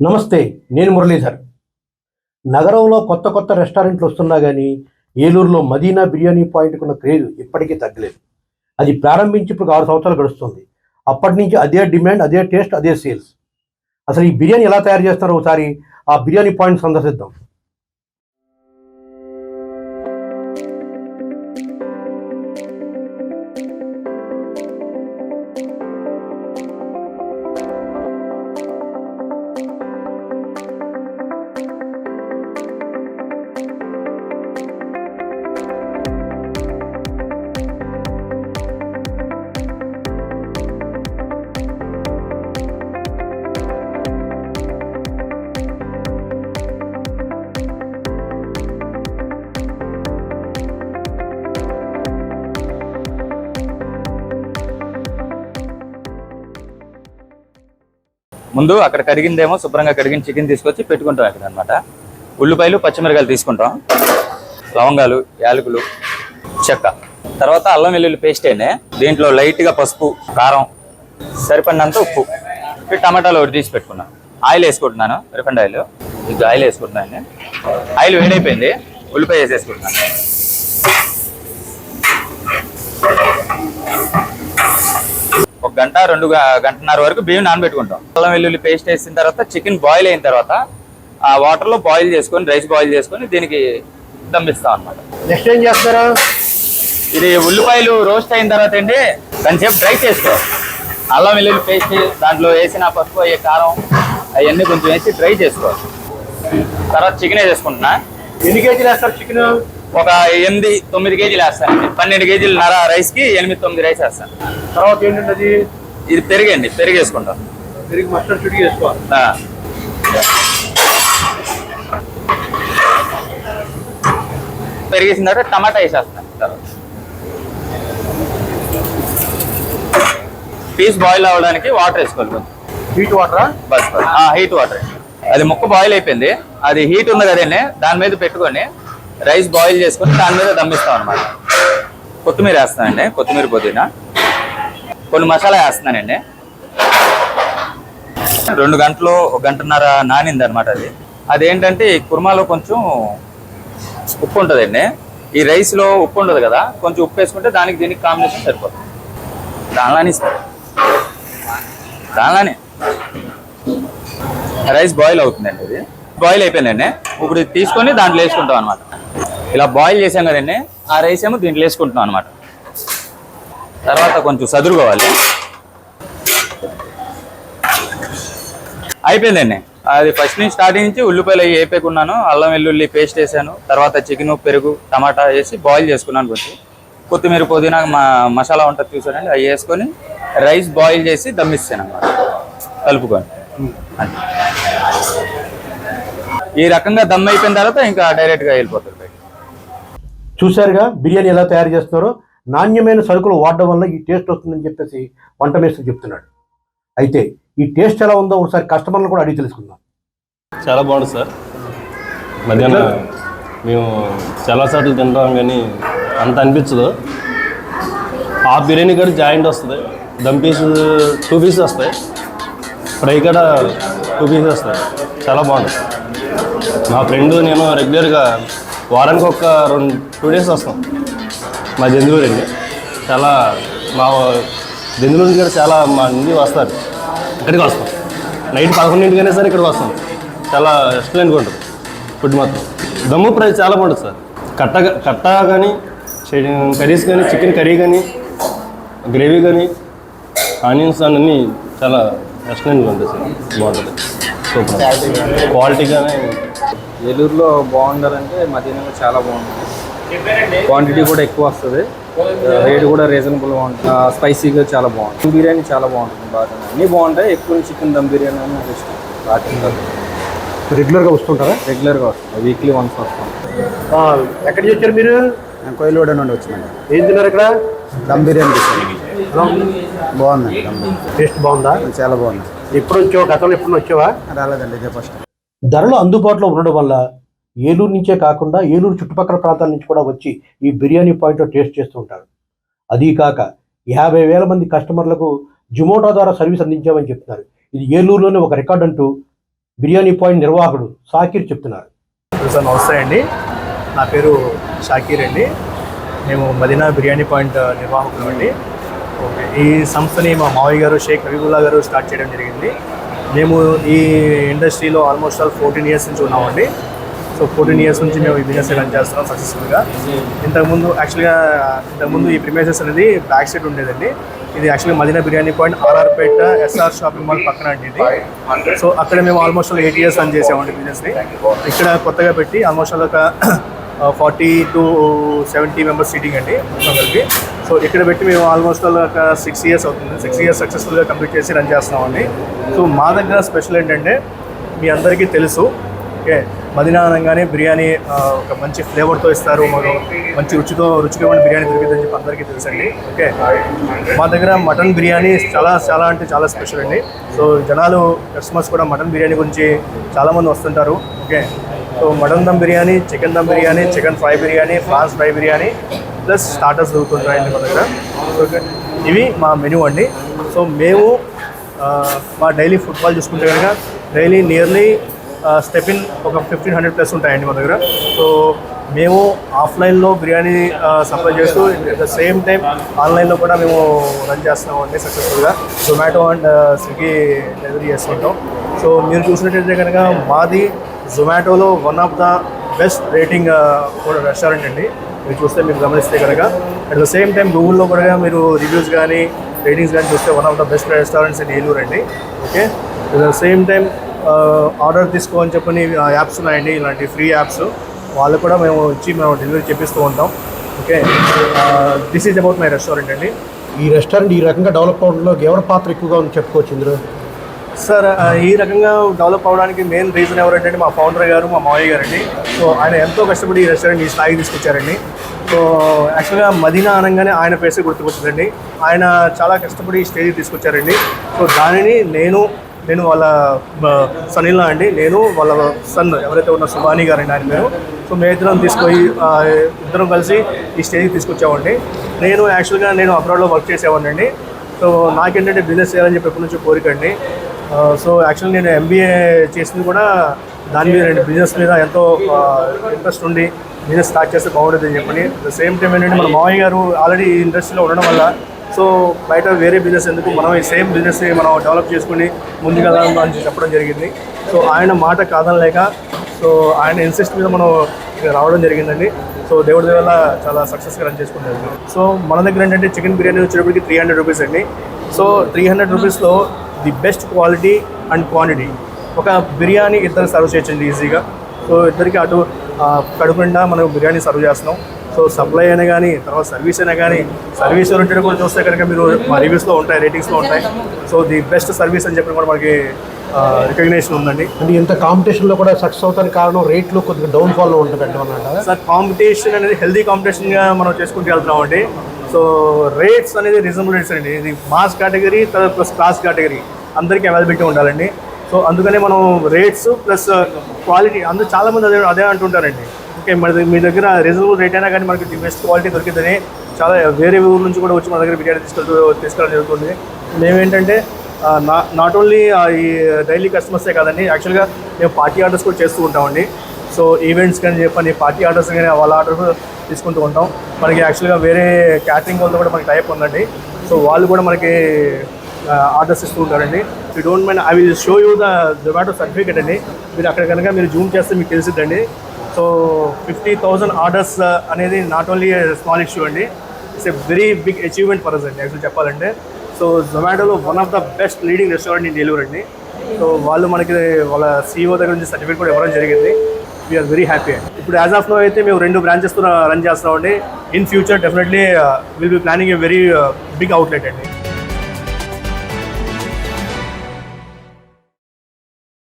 నమస్తే నేను మురళీధర్. నగరంలో కొత్త కొత్త రెస్టారెంట్లు వస్తున్నా కానీ ఏలూరులో మదీనా బిర్యానీ పాయింట్కి ఉన్న క్రేజ్ ఇప్పటికీ తగ్గలేదు. అది ప్రారంభించి ఇప్పుడు ఆరు సంవత్సరాలు గడుస్తుంది. అప్పటి నుంచి అదే డిమాండ్ అదే టేస్ట్ అదే సేల్స్. అసలు ఈ బిర్యానీ ఎలా తయారు చేస్తారో ఒకసారి ఆ బిర్యానీ పాయింట్ సందర్శిద్దాం. ముందు అక్కడ కడిగిందేమో శుభ్రంగా కడిగిన చికెన్ తీసుకొచ్చి పెట్టుకుంటాం అక్కడ అనమాట ఉల్లిపాయలు పచ్చిమిరకాయలు తీసుకుంటాం. లవంగాలు యాలకులు చెక్క. తర్వాత అల్లం వెల్లుల్లి పేస్ట్ అయినా దీంట్లో లైట్గా పసుపు కారం సరిపడినంత ఉప్పు. టమాటాలు ఒకటి తీసి పెట్టుకున్నాను ఆయిల్ వేసుకుంటున్నాను రిఫండ్ ఆయిల్. ఇది ఆయిల్ వేసుకుంటున్నాను ఆయిల్ వేడైపోయింది ఉల్లిపాయ వేసేసుకుంటున్నాను గంట రెండు గంటన్నర వరకు బియ్యం నానబెట్టుకుంటాం. అల్లం వెల్లుల్లి పేస్ట్ వేసిన తర్వాత చికెన్ బాయిల్ అయిన తర్వాత ఆ వాటర్లో బాయిల్ చేసుకొని రైస్ బాయిల్ చేసుకొని దీనికి దమ్మిస్తాం అన్నమాట. నెక్స్ట్ ఏం చేస్తారా? ఇది ఉల్లిపాయలు రోస్ట్ అయిన తర్వాత అండి కొంచెంసేపు డ్రై చేసుకో. అల్లం వెల్లుల్లి పేస్ట్ దాంట్లో వేసిన పసుపు అయ్యే కారం అవన్నీ కొంచెం వేసి డ్రై చేసుకోవాలి తర్వాత చికెన్ వేసేసుకుంటున్నా. ఎన్ని కేజీలు వేస్తారు చికెన్? ఒక ఎనిమిది తొమ్మిది కేజీలు వేస్తానండి పన్నెండు కేజీలు నర రైస్కి ఎనిమిది తొమ్మిది రైస్ వేస్తాను. తర్వాత ఏంటంటే ఇది పెరిగండి పెరుగు వేసుకుంటాం తిరిగి మస్టర్డ్ చుట్టి చేసుకోవాలి. ఆ. పెరిగేసిన తర్వాత టమాటా వేసేస్తాను తర్వాత. పీస్ బాయిల్ అవ్వడానికి వాటర్ వేసుకోవాలి కొంచెం. హీట్ వాటరా? బస్ హీట్ వాటర్. అది ముక్క బాయిల్ అయిపోయింది. అది హీట్ ఉంది కదండి దాని మీద పెట్టుకొని రైస్ బాయిల్ చేసుకొని దాని మీద దమ్మిస్తాం అనమాట కొత్తిమీర వేస్తానండి కొత్తిమీర పుదీనా. కొన్ని మసాలా వేస్తున్నానండి. రెండు గంటలు ఒక గంటన్నర నానింది అనమాట అది. అదేంటంటే ఈ కుర్మాలో కొంచెం ఉప్పు ఉంటుందండి. ఈ రైస్లో ఉప్పు ఉండదు కదా కొంచెం ఉప్పు వేసుకుంటే దానికి దీనికి కాంబినేషన్ సరిపోతుంది. దానిలానే ఇస్తాం. దానిలానే. రైస్ బాయిల్ అవుతుందండి ఇది. బాయిల్ అయిపోయిందండి. ఇప్పుడు తీసుకొని దాంట్లో వేసుకుంటాం అనమాట ఇలా బాయిల్ చేసాం కదండి ఆ రైస్ ఏమో దీంట్లో వేసుకుంటున్నాం అనమాట తర్వాత కొంచెం సదురుకోవాలి. అయిపోయిందండి. అది ఫస్ట్ నుంచి స్టార్టింగ్ నుంచి ఉల్లిపాయలు అవి వేపేకున్నాను అల్లం వెల్లుల్లి పేస్ట్ వేసాను తర్వాత చికెన్ పెరుగు టమాటా వేసి బాయిల్ చేసుకున్నాను కొంచెం. కొత్తిమీర పుదీనా మా మసాలా ఉంటుంది చూసానండి అవి వేసుకొని రైస్ బాయిల్ చేసి దమ్మిస్తాను అనమాట కలుపుకొని. ఈ రకంగా దమ్ అయిపోయిన తర్వాత ఇంకా డైరెక్ట్గా వెళ్ళిపోతుంది చూశారుగా బిర్యానీ ఎలా తయారు చేస్తున్నారో నాణ్యమైన సరుకులు వాడడం వల్ల ఈ టేస్ట్ వస్తుందని చెప్పేసి వంట మేస్త్రి చెప్తున్నాడు. అయితే ఈ టేస్ట్ ఎలా ఉందో ఒకసారి కస్టమర్లు కూడా అడిగి తెలుసుకుందాం. చాలా బాగుంటుంది సార్. మధ్యాహ్నం మేము చాలా సార్లు తింటాం కానీ అంత అనిపించదు. హాఫ్ బిర్యానీ కూడా జాయింట్ వస్తుంది. దమ్ పీస్ టూ పీస్ వస్తాయి. ఫ్రై కూడా టూ పీస్ వస్తాయి. చాలా బాగుంటుంది మా ఫ్రెండ్ నేను రెగ్యులర్గా వారానికి ఒక రెండు టూ డేస్ వస్తాం. మా జందులూరు అండి చాలా మా జందులూరు నుంచి కూడా చాలా మా నుండి వస్తారు. ఇక్కడికి వస్తాం. నైట్ పదకొండింటికైనా సరే ఇక్కడికి వస్తాం. చాలా ఎక్సలెంట్గా ఉంటుంది. ఫుడ్ మాత్రం. దమ్ము ప్రైస్ చాలా బాగుంటుంది సార్. కట్ట కట్ట కానీ కర్రీస్ కానీ చికెన్ కర్రీ కానీ గ్రేవీ కానీ ఆనియన్స్ అన్నీ చాలా ఎక్సలెంట్గా ఉంటుంది సార్. బాగుంటుంది. సూపర్. క్వాలిటీ కానీ ఏలూరులో బాగుండాలంటే మదీనాలో చాలా బాగుంటుంది. క్వాంటిటీ కూడా ఎక్కువ వస్తుంది. రేట్ కూడా రీజనబుల్గా ఉంటుంది స్పైసీగా చాలా బాగుంటుంది. చికెన్ బిర్యానీ చాలా బాగుంటుంది బాగా. అన్నీ బాగుంటాయి. ఎక్కువ చికెన్ దమ్ బిర్యానీ అని నాకు ఇష్టం బాగా తింటారు రెగ్యులర్గా వస్తుంటారా? రెగ్యులర్గా వస్తుంది. వీక్లీ వన్స్ వస్తాం ఆ, ఎక్కడి వచ్చారు మీరు? నేను కోయిలగూడ నుండి వచ్చినాను ఏం తిన్నారు ఇక్కడ? దమ్ బిర్యానీ తీసుకున్నాను బాగుందండి. టేస్ట్ బాగుందా? చాలా బాగుంది. ఎప్పుడు వచ్చావు? గతంలో ఎప్పుడు వచ్చావా? రాలేదండి ఇదే ఫస్ట్ ధరలు అందుబాటులో ఉండడం వల్ల ఏలూరు నుంచే కాకుండా ఏలూరు చుట్టుపక్కల ప్రాంతాల నుంచి కూడా వచ్చి ఈ బిర్యానీ పాయింట్లో టేస్ట్ చేస్తూ ఉంటారు. అదీ కాక యాభై వేల మంది కస్టమర్లకు జుమోటో ద్వారా సర్వీస్ అందించామని చెప్తున్నారు. ఇది ఏలూరులోనే ఒక రికార్డ్ అంటూ బిర్యానీ పాయింట్ నిర్వాహకుడు సాకిర్ చెప్తున్నారు. సార్ నమస్తే అండి. నా పేరు షాకీర్ అండి. మేము మదీనా బిర్యానీ పాయింట్ నిర్వాహకులు అండి. ఓకే ఈ సంస్థని మా మావయ్య గారు షేక్ హబీబుల్లా గారు స్టార్ట్ చేయడం జరిగింది. మేము ఈ ఇండస్ట్రీలో ఆల్మోస్ట్ ఆల్ ఫోర్టీన్ ఇయర్స్ నుంచి ఉన్నామండి. సో ఫోర్టీన్ ఇయర్స్ నుంచి మేము ఈ బిజినెస్ రన్ చేస్తున్నాం సక్సెస్ఫుల్గా. ఇంతకుముందు యాక్చువల్గా ఇంతకుముందు ఈ ప్రిమేజెస్ అనేది బ్యాక్ సైడ్ ఉండేదండి. ఇది యాక్చువల్గా Madina biryani point RR Peta SR shopping mall పక్కన అండి ఇది. సో అక్కడ మేము almost all eight years run చేసామండి బిజినెస్ని. ఇక్కడ కొత్తగా పెట్టి ఆల్మోస్ట్ ఆల్ ఒక forty to seventy members seating అండి అందరికి. సో ఇక్కడ పెట్టి మేము ఆల్మోస్ట్ ఆల్ ఒక సిక్స్ ఇయర్స్ అవుతుంది. సిక్స్ ఇయర్స్ సక్సెస్ఫుల్గా కంప్లీట్ చేసి రన్ చేస్తున్నామండి. సో మా దగ్గర స్పెషల్ ఏంటంటే మీ అందరికీ తెలుసు ఓకే మదినా అనగానే బిర్యానీ ఒక మంచి ఫ్లేవర్తో ఇస్తారు మాకు మంచి రుచితో రుచిగా ఉన్న బిర్యానీ దొరికిందని చెప్పి అందరికీ తెలుసండి ఓకే. మా దగ్గర మటన్ బిర్యానీ చాలా చాలా అంటే చాలా స్పెషల్ అండి. సో జనాలు కస్టమర్స్ కూడా మటన్ బిర్యానీ గురించి చాలామంది వస్తుంటారు okay. So mutton dum biryani chicken dum biryani chicken fry biryani prawns fry biryani plus starters దొరుకుతుంటాయండి మా దగ్గర. ఓకే ఇవి మా మెనూ అండి. సో మేము మా డైలీ ఫుట్బాల్ చూసుకుంటే కనుక డైలీ నియర్లీ స్టెప్ ఇన్ ఒక ఫిఫ్టీన్ హండ్రెడ్ ప్లస్ ఉంటాయండి మా దగ్గర. సో మేము ఆఫ్లైన్లో బిర్యానీ సప్లై చేస్తూ అట్ ద సేమ్ టైం ఆన్లైన్లో కూడా మేము రన్ చేస్తున్నాం అండి సక్సెస్ఫుల్గా. జొమాటో అండ్ స్విగ్గీ డెలివరీ చేస్తుంటాం. సో మీరు చూసినట్టయితే కనుక మాది జొమాటోలో one of the best rating restaurant అండి. మీరు చూస్తే మీరు గమనిస్తే కనుక అట్ ద సేమ్ టైం గూగుల్లో కూడా మీరు రివ్యూస్ కానీ రేటింగ్స్ కానీ చూస్తే one of the best restaurants in Eluru అండి. Okay? At the same time order తీసుకో అని చెప్పని యాప్స్ ఉన్నాయండి ఇలాంటి ఫ్రీ యాప్స్. వాళ్ళు కూడా మేము ఇచ్చి మేము డెలివరీ చేపిస్తూ ఉంటాం. Okay? This is about my restaurant అండి. ఈ రెస్టారెంట్ ఈ రకంగా డెవలప్ అవడంలో ఎవరి పాత్ర ఎక్కువగా ఉంది చెప్పుకోవచ్చు ఇందులో? సార్ ఈ రకంగా డెవలప్ అవడానికి మెయిన్ రీజన్ ఎవరంటే మా ఫౌండర్ గారు మా మావయ్య గారు అండి సో ఆయన ఎంతో కష్టపడి ఈ రెస్టారెంట్ ఈ స్థాయికి తీసుకొచ్చారండి. సో యాక్చువల్గా మదీనా అనగానే ఆయన పేసే గుర్తుకొచ్చిందండి. ఆయన చాలా కష్టపడి ఈ స్టేజ్కి తీసుకొచ్చారండి. సో దానిని నేను నేను వాళ్ళ సనీలా అండి. నేను వాళ్ళ సన్ ఎవరైతే ఉన్న సుబానీ గారండి ఆయన మేము సో మేము ఇద్దరం తీసుకొని ఇద్దరం కలిసి ఈ స్టేజ్కి తీసుకొచ్చామండి నేను యాక్చువల్గా నేను అబ్రాడ్లో వర్క్ చేసేవాడిని అండి సో నాకేంటంటే బిజినెస్ చేయాలని చెప్పి ఎప్పటి నుంచో కోరికండి సో యాక్చువల్లీ నేను ఎంబీఏ చేసింది కూడా దాని మీద రెండు బిజినెస్ మీద ఎంతో ఇంట్రెస్ట్ ఉండి బిజినెస్ స్టార్ట్ చేస్తే బాగుంటుంది అని చెప్పని. ద సేమ్ టైం ఏంటంటే మన మావయ్య గారు ఆల్రెడీ ఈ ఇండస్ట్రీలో ఉండడం వల్ల సో బయట వేరే బిజినెస్ ఎందుకు మనం ఈ సేమ్ బిజినెస్ మనం డెవలప్ చేసుకుని ముందుకెళ్దాం అని చెప్పడం జరిగింది. సో ఆయన మాట కాదనలేక సో ఆయన ఇన్సిస్ట్ మీద మనం ఇక్కడ రావడం జరిగిందండి. సో దేవుడి వల్ల చాలా సక్సెస్గా రన్ చేసుకుంటారు. సో మన దగ్గర ఏంటంటే చికెన్ బిర్యానీ వచ్చేటప్పటికి త్రీ హండ్రెడ్ రూపీస్ అండి. సో త్రీ హండ్రెడ్ రూపీస్లో the best quality and quantity. ఒక బిర్యానీ ఇద్దరు సర్వ్ చేయొచ్చండి ఈజీగా. సో ఇద్దరికి అటు ఆ, కడుపు నిండా మనం బిర్యానీ సర్వ్ చేస్తున్నాం. సో సప్లై అయినా కానీ తర్వాత సర్వీస్ అయినా కానీ సర్వీస్ ఓరియంటెడ్ కూడా చూస్తే కనుక మీరు మా రివ్యూస్లో ఉంటాయి రేటింగ్స్లో ఉంటాయి. సో ది బెస్ట్ సర్వీస్ అని చెప్పి కూడా మనకి రికగ్నేషన్ ఉందండి. అంటే ఇంత కాంపిటీషన్లో కూడా సక్సెస్ అవుతానికి కారణం రేట్లు కొద్దిగా డౌన్ఫాల్లో ఉంటుంది సార్ కాంపిటీషన్ అనేది హెల్దీ కాంపిటీషన్గా మనం చేసుకుంటూ వెళ్తున్నాం అండి సో రేట్స్ అనేది రీజనబుల్ రేట్స్ అండి. ఇది మాస్ కేటగిరీ తర్వాత ప్లస్ క్లాస్ కేటగిరీ అందరికీ అవైలబిలిటీ ఉండాలండి. సో అందుకనే మనం రేట్స్ ప్లస్ క్వాలిటీ అందరూ చాలామంది అదే అదే అంటుంటారండి. ఓకే మన మీ దగ్గర రీజనబుల్ రేట్ అయినా కానీ మనకి బెస్ట్ క్వాలిటీ దొరికిందని చాలా వేరే ఊరు నుంచి కూడా వచ్చి మన దగ్గర బిర్యానీ తీసుకెళ్తూ తీసుకెళ్ళడం జరుగుతుంది. మేమేంటంటే నాట్ ఓన్లీ ఈ డైలీ కస్టమర్సే కాదండి యాక్చువల్గా మేము పార్టీ ఆర్డర్స్ కూడా చేస్తూ ఉంటామండి. సో ఈవెంట్స్ కానీ చెప్పని పార్టీ ఆర్డర్స్ కానీ వాళ్ళ ఆర్డర్ తీసుకుంటూ ఉంటాం. మనకి యాక్చువల్గా వేరే క్యాటరింగ్ వాళ్ళతో కూడా మనకి టైప్ ఉందండి. సో వాళ్ళు కూడా మనకి ఆర్డర్స్ ఇస్తూ ఉంటారండి. You don't mind I will show you the Zomato certificate అండి. మీరు అక్కడ కనుక మీరు జూమ్ చేస్తే మీకు తెలిసిద్దండి. సో ఫిఫ్టీ థౌజండ్ ఆర్డర్స్ అనేది నాట్ ఓన్లీ స్మాల్ ఇష్యూ అండి it's a very big achievement for us అండి యాక్చువల్ చెప్పాలంటే. So జొమాటోలో one of the best leading restaurant in delivery అండి. సో వాళ్ళు మనకి వాళ్ళ సీఈఓ దగ్గర నుంచి సర్టిఫికేట్ కూడా ఇవ్వడం జరిగింది. వీఆర్ వెరీ హ్యాపీ ఇప్పుడు యాజ్ ఆఫ్ నో అయితే మేము రెండు బ్రాంచెస్ రన్ చేస్తామండి. In future definitely will be planning a very big outlet అండి.